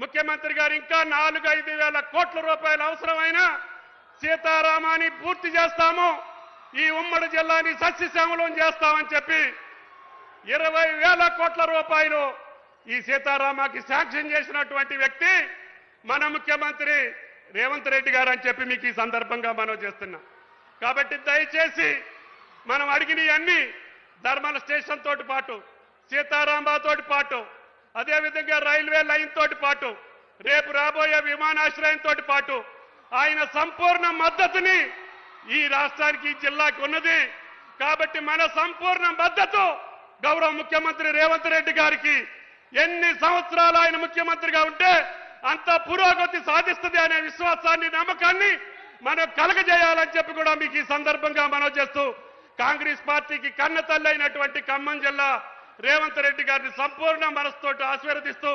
ముఖ్యమంత్రి గారు ఇంకా నాలుగు ఐదు వేల కోట్ల రూపాయలు అవసరమైన సీతారామాన్ని పూర్తి చేస్తాము. ఈ ఉమ్మడి జిల్లాని సస్యశ్యామలం చేస్తామని చెప్పి ఇరవై వేల కోట్ల రూపాయలు ఈ సీతారామకి శాంక్షన్ చేసినటువంటి వ్యక్తి మన ముఖ్యమంత్రి రేవంత్ రెడ్డి గారు అని చెప్పి మీకు ఈ సందర్భంగా మనం చేస్తున్నాం. కాబట్టి దయచేసి మనం అడిగినవన్నీ ధర్మల స్టేషన్ తోటి పాటు సీతారాంబాతోటి పాటు అదేవిధంగా రైల్వే లైన్ తోటి పాటు రేపు రాబోయే విమానాశ్రయం తోటి పాటు ఆయన సంపూర్ణ మద్దతుని ఈ రాష్ట్రానికి ఈ జిల్లాకి ఉన్నది. కాబట్టి మన సంపూర్ణ మద్దతు గౌరవ ముఖ్యమంత్రి రేవంత్ రెడ్డి గారికి ఎన్ని సంవత్సరాలు ఆయన ముఖ్యమంత్రిగా ఉంటే అంత పురోగతి సాధిస్తుంది అనే విశ్వాసాన్ని నమ్మకాన్ని మనం కలగజేయాలని చెప్పి కూడా మీకు ఈ సందర్భంగా మనం చేస్తూ కాంగ్రెస్ పార్టీకి కన్న తల్లైనటువంటి అయినటువంటి ఖమ్మం జిల్లా రేవంత్ రెడ్డి గారిని సంపూర్ణ మనసుతోటి ఆశీర్వదిస్తూ